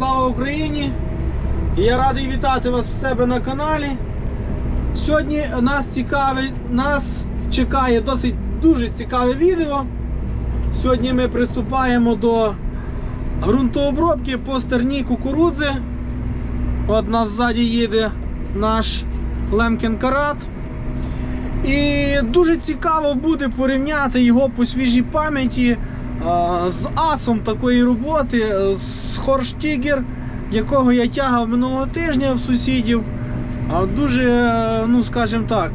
слава Україні! І я радий вітати вас в себе на каналі. Сьогодні нас цікавить, нас чекає досить дуже цікаве відео. Сьогодні ми приступаємо до ґрунтообробки по стерні кукурудзи. От нас ззаді їде наш Лемкін Карат. І дуже цікаво буде порівняти його по свіжій пам'яті з асом такої роботи, е, з Хорштігер, якого я тягав минулого тижня в сусідів. Дуже, е, ну скажімо так.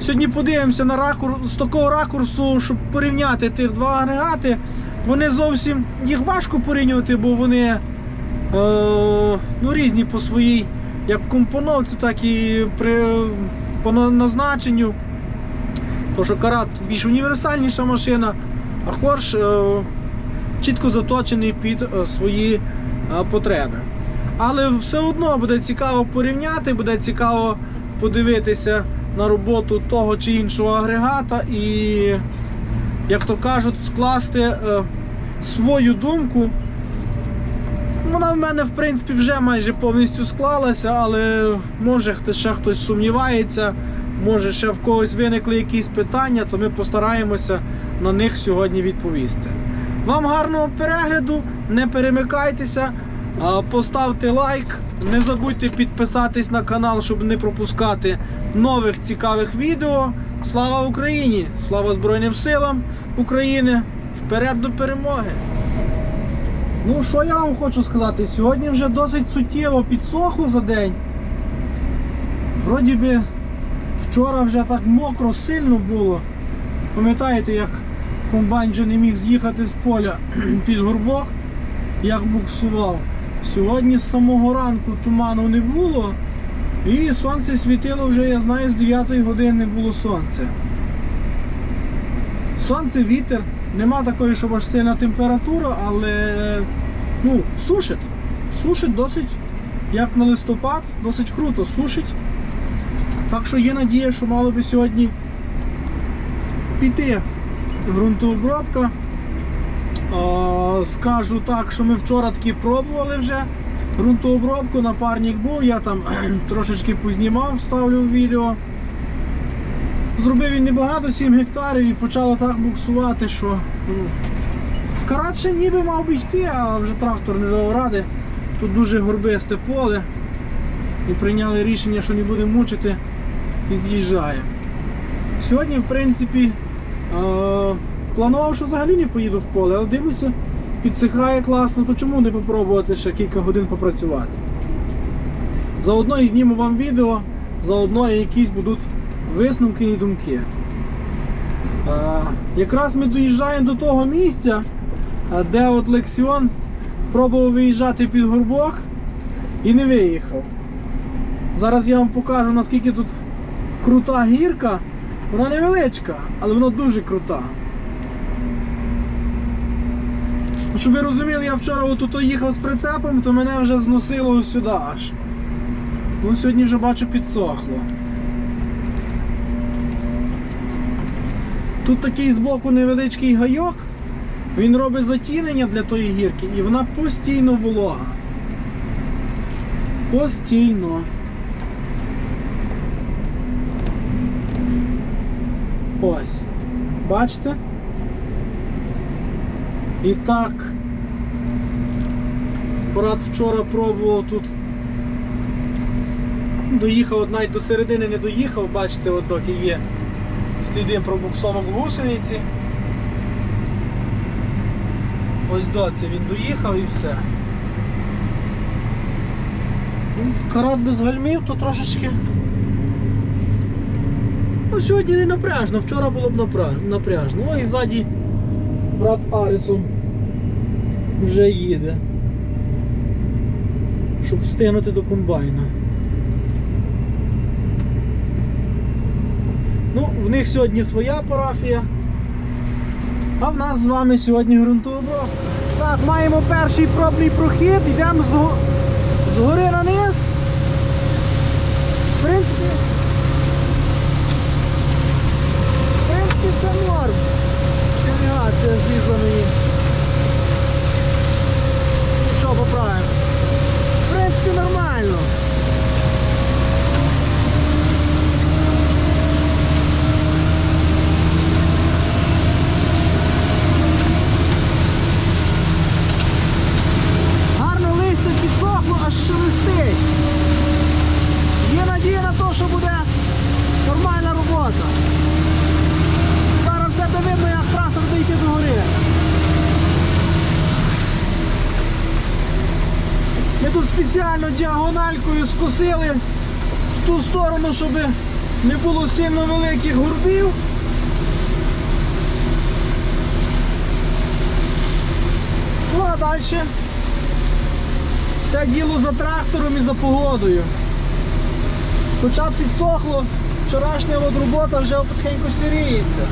Сьогодні подивимося на ракур... з такого ракурсу, щоб порівняти тих два агрегати. Вони зовсім їх важко порівнювати, бо вони е, ну, різні по своїй як компоновці, так і при, по назначенню. Тому що карат більш універсальніша машина, а хорш е, чітко заточений під е, свої е, потреби. Але все одно буде цікаво порівняти, буде цікаво подивитися на роботу того чи іншого агрегата і, як то кажуть, скласти свою думку. Вона в мене, в принципі, вже майже повністю склалася, але може ще хтось сумнівається, може ще в когось виникли якісь питання, то ми постараємося на них сьогодні відповісти. Вам гарного перегляду, не перемикайтеся, поставте лайк, не забудьте підписатись на канал, щоб не пропускати нових цікавих відео. Слава Україні! Слава Збройним силам України! Вперед до перемоги! Ну, що я вам хочу сказати? Сьогодні вже досить суттєво підсохло за день. Вроді би, вчора вже так мокро сильно було. Пам'ятаєте, як комбайн вже не міг з'їхати з поля під горбок, як буксував. Сьогодні з самого ранку туману не було, і сонце світило вже, я знаю, з 9 години було сонце. Сонце, вітер, нема такої, щоб аж сильна температура, але ну, сушить. Сушить досить, як на листопад, досить круто сушить. Так що є надія, що мало би сьогодні піти ґрунтообробка. Скажу так, що ми вчора таки пробували вже ґрунтообробку, напарник був, я там трошечки познімав, вставлю в відео. Зробив він небагато, 7 гектарів і почало так буксувати, що ну, карат ніби мав би йти, а вже трактор не дав ради. Тут дуже горбисте поле. І прийняли рішення, що не будемо мучити і з'їжджаємо. Сьогодні, в принципі, планував, що взагалі не поїду в поле, але дивлюся, підсихає класно, то чому не попробувати ще кілька годин попрацювати? Заодно і зніму вам відео, заодно і якісь будуть висновки і думки. Якраз ми доїжджаємо до того місця, де от Лексіон пробував виїжджати під горбок і не виїхав. Зараз я вам покажу, наскільки тут крута гірка. Вона невеличка, але вона дуже крута. Ну, Щоб ви розуміли, я вчора отут їхав з прицепом, то мене вже зносило сюди аж. Ну, сьогодні вже бачу підсохло. Тут такий збоку невеличкий гайок, він робить затінення для тої гірки і вона постійно волога. Постійно. Ось. Бачите? І так. Брат вчора пробував тут. Доїхав навіть до середини не доїхав, бачите, от доки є сліди пробуксовок гусениці. Ось доці він доїхав і все. Ну, Карат без гальмів, то трошечки. Ну, сьогодні не напряжно, вчора було б напряжно. Ну і ззаді брат Арісом вже їде. Щоб встигнути до комбайна. Ну, в них сьогодні своя парафія. А в нас з вами сьогодні ґрунтообробка. Так, маємо перший пробний прохід, йдемо з, з гори на низ. В принципі, в принципі, це норм. Навігація злізла мені. Що поправимо? думав, що буде нормальна робота. Зараз все буде видно, як трактор дійти до гори. Ми тут спеціально діагональкою скосили в ту сторону, щоб не було сильно великих горбів. Ну а далі все діло за трактором і за погодою. Хоча підсохло, вчорашня от робота вже потихеньку сіріється.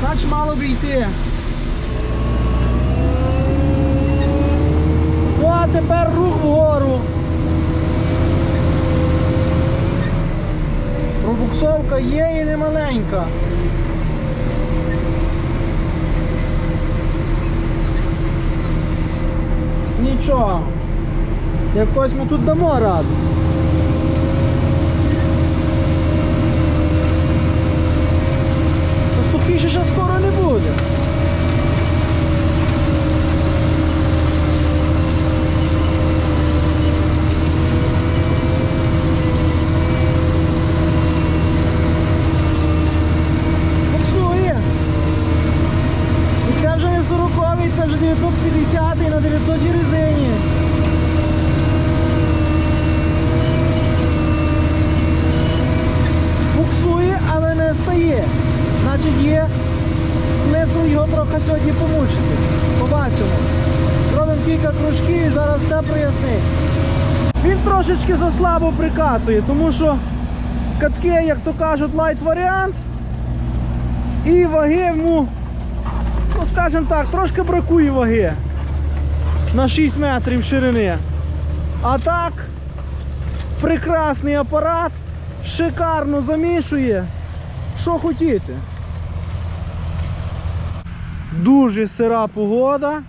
Значить мало б йти. А тепер рух вгору. Пробуксовка є і не маленька. Нічого. Якось ми тут дамо раду. То сухіше ще скоро не буде. Буксує. І це вже не 40 це вже 950 на 900 резині. Буксує, але не стає. Значить є смисл його трохи сьогодні помучити. Побачимо. Зробимо кілька кружків і зараз все проясниться. Він заслабо прикатує, тому що катки, як то кажуть, лайт варіант. І ваги йому, ну скажімо так, трошки бракує ваги на 6 метрів ширини. А так, прекрасний апарат, шикарно замішує. Що хотіти. Дуже сира погода.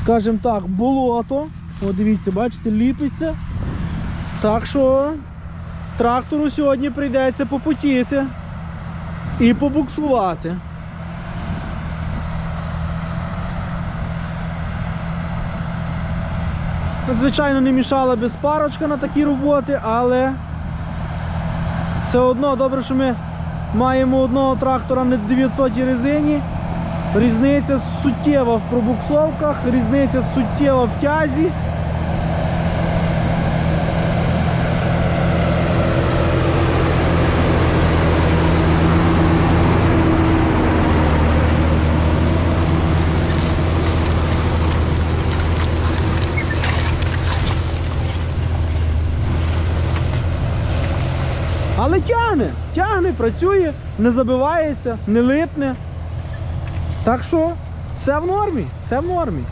Скажімо так, болото. О, дивіться, бачите, ліпиться. Так що трактору сьогодні прийдеться попотіти і побуксувати. Звичайно, не мішала би спарочка на такі роботи, але все одно добре, що ми маємо одного трактора на 900 резині. Різниця суттєва в пробуксовках, різниця суттєва в тязі. Але тягне, тягне, працює, не забивається, не липне. Так що все в нормі, все в нормі.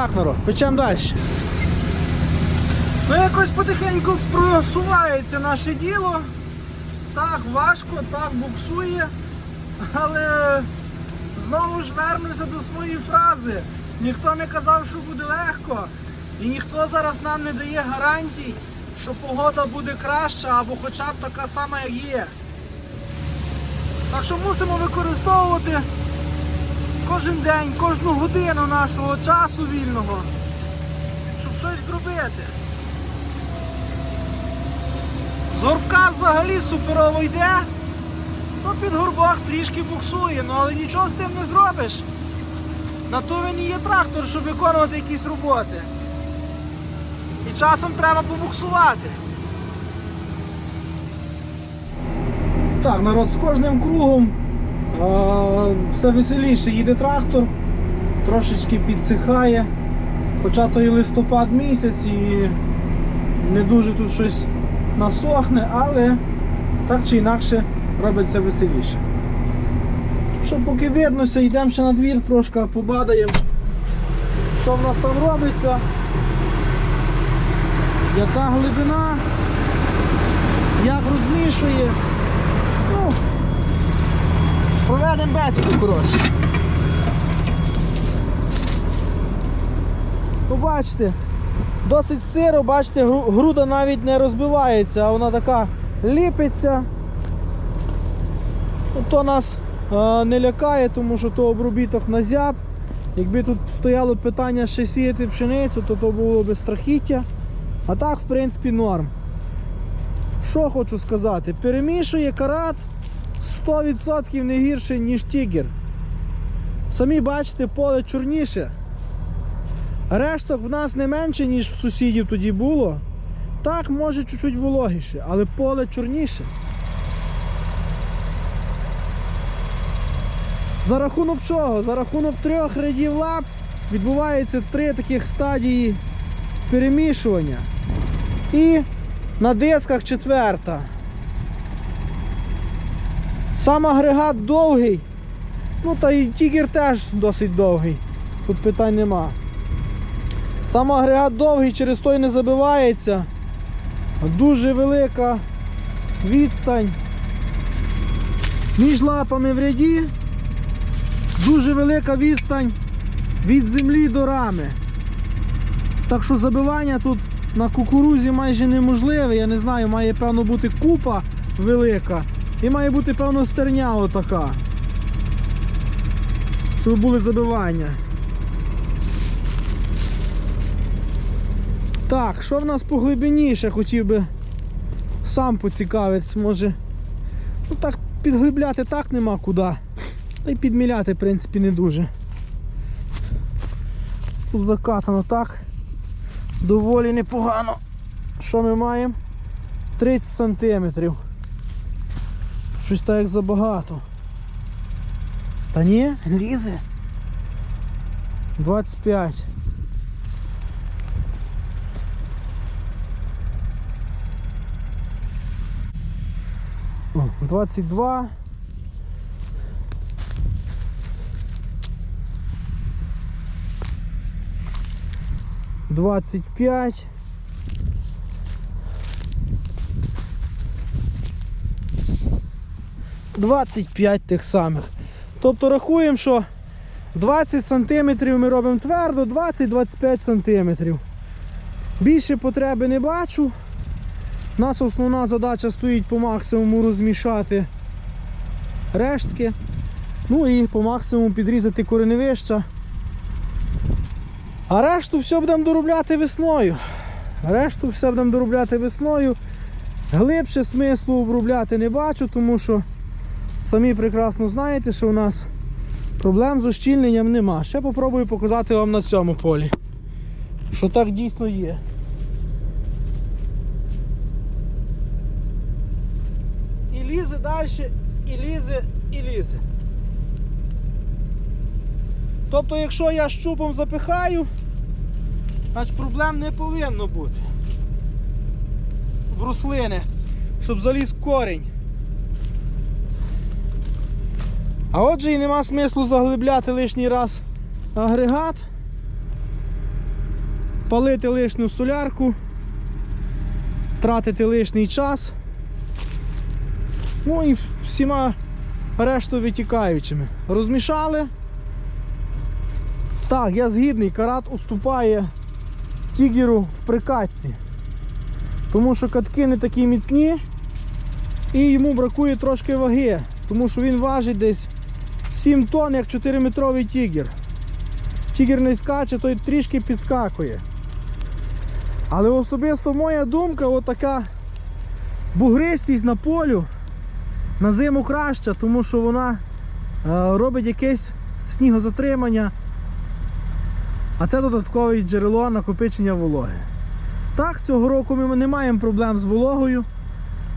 Так, печемо далі. Ну якось потихеньку просувається наше діло. Так, важко, так буксує. Але знову ж вернуся до своєї фрази. Ніхто не казав, що буде легко. І ніхто зараз нам не дає гарантій, що погода буде краща або хоча б така сама, як є. Так що мусимо використовувати кожен день, кожну годину нашого часу вільного, щоб щось зробити. Зорка взагалі суперово йде. Ну, під горбах трішки буксує, ну але нічого з тим не зробиш. На то він і є трактор, щоб виконувати якісь роботи. І часом треба побуксувати. Так, народ, з кожним кругом все веселіше їде трактор, трошечки підсихає. Хоча то і листопад місяць і не дуже тут щось насохне, але так чи інакше робиться веселіше. Що поки виднося, йдемо ще на двір трошки побадаємо, що в нас там робиться, яка глибина, як розмішує. Ну, проведемо бесіду, коротше. Побачите, досить сиро, бачите, груда навіть не розбивається, а вона така ліпиться. Ну, То нас е, не лякає, тому що то обробіток на зяб. Якби тут стояло питання ще сіяти пшеницю, то то було б страхіття. А так, в принципі, норм. Що хочу сказати? Перемішує карат 100% не гірше, ніж тігер. Самі бачите, поле чорніше. Решток в нас не менше, ніж в сусідів тоді було. Так, може чуть-чуть вологіше, але поле чорніше. За рахунок чого? За рахунок трьох рядів лап відбувається три таких стадії перемішування. І на дисках четверта. Сам агрегат довгий. Ну та і тігер теж досить довгий. Тут питань нема. Сам агрегат довгий, через той не забивається. Дуже велика відстань між лапами в ряді. Дуже велика відстань від землі до рами. Так що забивання тут на кукурузі майже неможливе. Я не знаю, має певно бути купа велика і має бути певно стерня отака. Щоб були забивання. Так, що в нас по глибині ще хотів би сам поцікавитись, може. Ну так підглибляти так нема куди. Та й підміляти, в принципі, не дуже. Тут закатано так. Доволі непогано. Що ми маємо? 30 сантиметрів. Щось так як забагато. Та ні, лізе. 25. О, 22. Двадцять п'ять. Двадцять п'ять тих самих. Тобто рахуємо, що 20 сантиметрів ми робимо твердо, 20-25 сантиметрів. Більше потреби не бачу. Нас основна задача стоїть по максимуму розмішати рештки. Ну і по максимуму підрізати кореневища. А решту все будемо доробляти весною. Решту все будемо доробляти весною. Глибше смислу обробляти не бачу, тому що самі прекрасно знаєте, що у нас проблем з ущільненням нема. Ще попробую показати вам на цьому полі. Що так дійсно є. І лізе далі, і лізе, і лізе. Тобто, якщо я щупом запихаю, значить проблем не повинно бути. В рослини, щоб заліз корінь. А отже і нема смислу заглибляти лишній раз агрегат, палити лишню солярку, тратити лишній час. Ну і всіма решту витікаючими. Розмішали. Так, я згідний, карат уступає тігеру в прикатці. Тому що катки не такі міцні і йому бракує трошки ваги, тому що він важить десь 7 тонн, як 4-метровий тігер. Тігер не скаче, той трішки підскакує. Але особисто моя думка, отака бугристість на полю на зиму краща, тому що вона е, робить якесь снігозатримання, а це додаткове джерело накопичення вологи. Так, цього року ми не маємо проблем з вологою,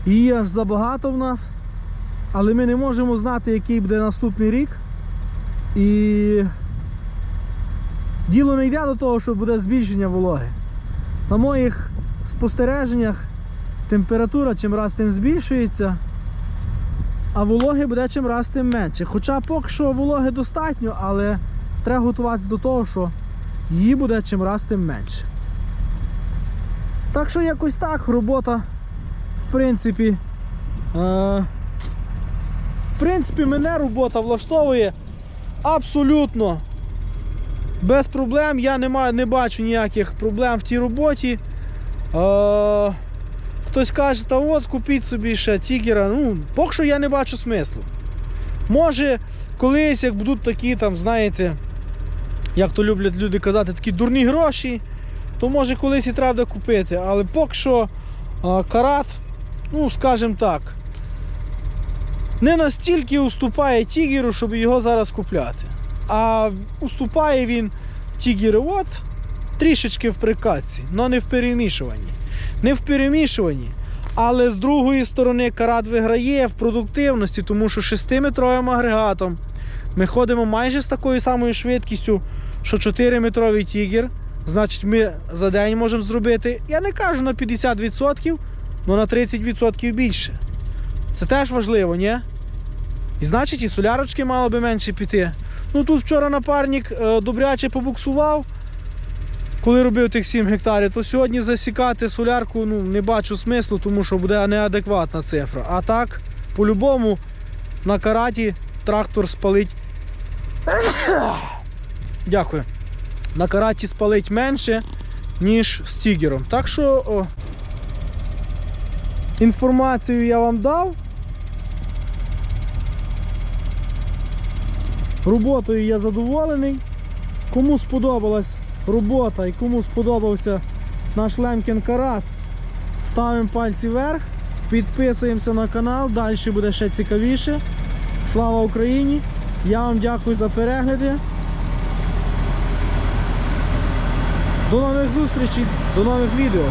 її аж забагато в нас, але ми не можемо знати, який буде наступний рік. І діло не йде до того, що буде збільшення вологи. На моїх спостереженнях температура чим раз тим збільшується, а вологи буде чим раз тим менше. Хоча поки що вологи достатньо, але треба готуватися до того, що її буде чим раз тим менше. Так що якось так робота, в принципі, е, в принципі, мене робота влаштовує абсолютно без проблем. Я не, маю, не бачу ніяких проблем в тій роботі. Е, хтось каже, та от купіть собі ще тігера. Ну, поки що я не бачу смислу. Може, колись, як будуть такі, там, знаєте, як то люблять люди казати, такі дурні гроші, то може колись і треба купити. Але поки що е, карат, ну, скажімо так, не настільки уступає тігеру, щоб його зараз купляти. А уступає він тігеру от трішечки в прикатці, але не в перемішуванні. Не в перемішуванні. Але з другої сторони карат виграє в продуктивності, тому що 6-метровим агрегатом ми ходимо майже з такою самою швидкістю, що 4-метровий тігер. Значить, ми за день можемо зробити, я не кажу на 50%, але на 30% більше. Це теж важливо, ні? І значить, і солярочки мало би менше піти. Ну тут вчора напарник е, добряче побуксував, коли робив тих 7 гектарів, то сьогодні засікати солярку ну, не бачу смислу, тому що буде неадекватна цифра. А так, по-любому, на караті трактор спалить. Дякую. На караті спалить менше, ніж з тігером. Так що о, інформацію я вам дав. Роботою я задоволений. Кому сподобалась робота і кому сподобався наш Лемкін Карат, ставимо пальці вверх, підписуємося на канал, далі буде ще цікавіше. Слава Україні! Я вам дякую за перегляди. До нових зустрічей, до нових відео.